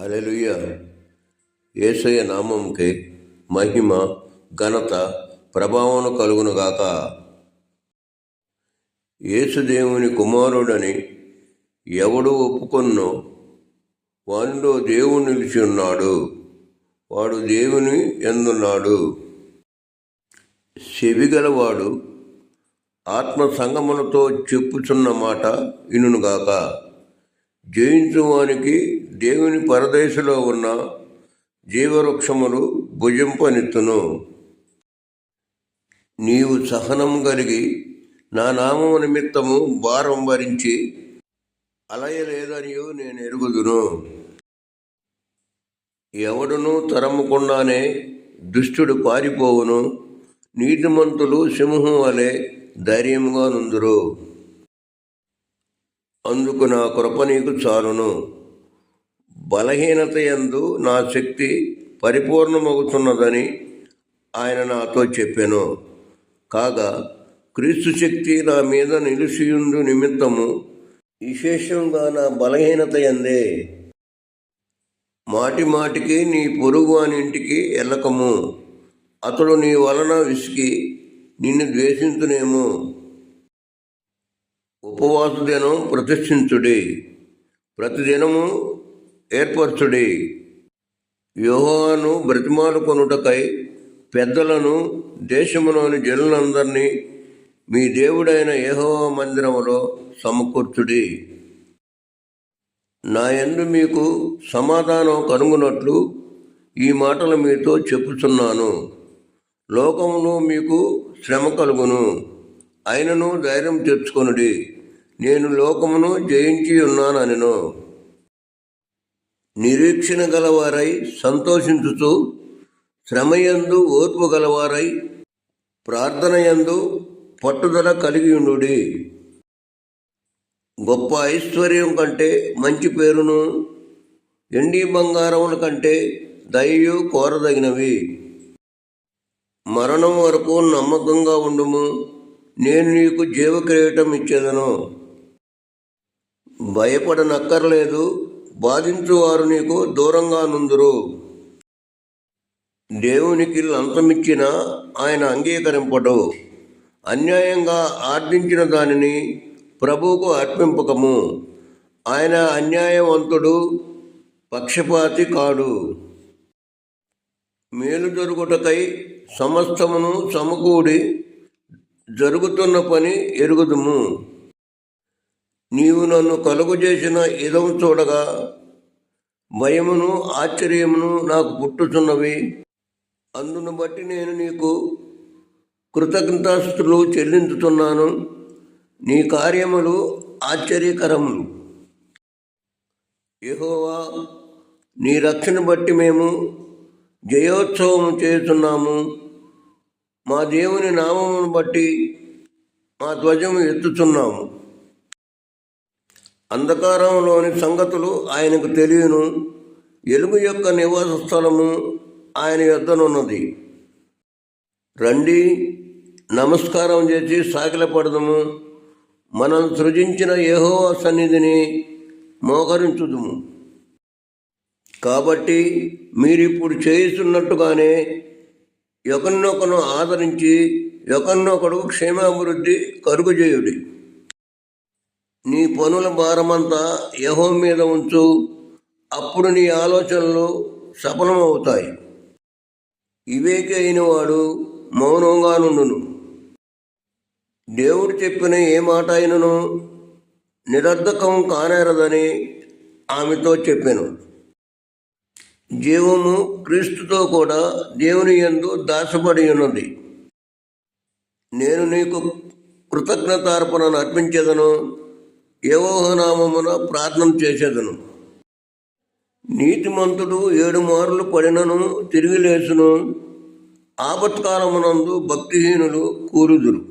అలెలుయ్య ఏసయ నామంకే మహిమ ఘనత ప్రభావం కలుగునుగాక యేసుదేవుని కుమారుడని ఎవడు ఒప్పుకొన్నో వానిలో దేవుడు నిలిచి ఉన్నాడు వాడు దేవుని ఎందున్నాడు? చెవిగలవాడు ఆత్మ సంగములతో చెప్పుచున్న మాట ఇనుగాక జయించువానికి దేవుని పరదేశంలో ఉన్న జీవవృక్షములు భుజింపనెత్తును. నీవు సహనం కలిగి నా నామము నిమిత్తము భారం భరించి అలయలేదనియో నేను ఎరుగుదును. ఎవడును తరముకుండానే దుష్టుడు పారిపోవును. నీతిమంతులు సింహం వలె ధైర్యంగా నుందురు. అందుకు నా కృప నీకు చాలును. బలహీనత యందు నా శక్తి పరిపూర్ణమవుతున్నదని ఆయన నాతో చెప్పాను. కాగా క్రీస్తు శక్తి నా మీద నిలిచియుండు నిమిత్తము విశేషంగా నా బలహీనత ఎందే మాటి మాటికి నీ పొరుగు అని ఇంటికి వెళ్ళకము అతడు నీ వలన విసికి నిన్ను ద్వేషించునేమో. ఉపవాస దినం ప్రతిష్ఠించుడి ప్రతిదినము ఏర్పరచుడి. యోహాను బ్రతిమాలు కొనుటకై పెద్దలను దేశములోని జనులందరినీ మీ దేవుడైన యెహోవా మందిరములో సమకూర్చుడి. నా యందు మీకు సమాధానం కనుగొనట్లు ఈ మాటలు మీతో చెప్పుచున్నాను. లోకంలో మీకు శ్రమ కలుగును. ఆయనను ధైర్యం తెచ్చుకొనుడి. నేను లోకమును జయించి ఉన్నానను నిరీక్షణ గలవారై సంతోషించుతూ శ్రమయందు ఓర్పు గలవారై ప్రార్థనయందు పట్టుదల కలిగి ఉండుడి గొప్ప ఐశ్వర్యం కంటే మంచి పేరును ఎండి బంగారముల కంటే దయయు కోరదగినవి. మరణం వరకు నమ్మకంగా ఉండుము. నేను నీకు జీవ కిరీటం ఇచ్చేదను. భయపడనక్కర్లేదు. బాధించువారు నీకు దూరంగా నుందురు. దేవునికి లంచమిచ్చిన ఆయన అంగీకరింపడు. అన్యాయంగా ఆర్జించిన దానిని ప్రభువుకు అర్పింపకము. ఆయన అన్యాయవంతుడు పక్షపాతి కాడు. మేలు జరుగుటకై సమస్తమును సమకూడి జరుగుతున్న పని ఎరుగుదుము. నీవు నన్ను కలుగు చేసిన ఇదం చూడగా భయమును ఆశ్చర్యమును నాకు పుట్టుచున్నవి. అందును బట్టి నేను నీకు కృతజ్ఞతాస్తులు చెల్లించుతున్నాను. నీ కార్యములు ఆశ్చర్యకరములు యహోవా నీ రక్షణ బట్టి మేము జయోత్సవం చేస్తున్నాము. మా దేవుని నామమును బట్టి మా ధ్వజము ఎత్తుచున్నాము. అంధకారంలోని సంగతులు ఆయనకు తెలియను. ఎలుగు యొక్క నివాస స్థలము ఆయన యొద్దనున్నది. రండి నమస్కారం చేసి సాగిలపడదము మనం సృజించిన యహోవా సన్నిధిని మోకరించుదుము కాబట్టి మీరిప్పుడు చేయిస్తున్నట్టుగానే ఒకరినొకరు ఆదరించి ఒకరినొకడు క్షేమాభివృద్ధి కరుగుజేయుడి నీ పనుల భారమంతా యహో మీద ఉంచు అప్పుడు నీ ఆలోచనలు సఫలమవుతాయి. ఇవేకి అయిన వాడు మౌనంగా నుండును. దేవుడు చెప్పిన ఏ మాట అయినను నిరర్ధకం కానేరదని ఆమెతో చెప్పాను. జీవము క్రీస్తుతో కూడా దేవుని యందు దాచబడి ఉన్నది. నేను నీకు కృతజ్ఞతార్పణను అర్పించేదను యవోహనామమున ప్రార్థన చేసేదను నీతిమంతుడు ఏడు మార్లు పడినను తిరిగి లేచును ఆపత్కాలమునందు భక్తిహీనులు కూరుదురు.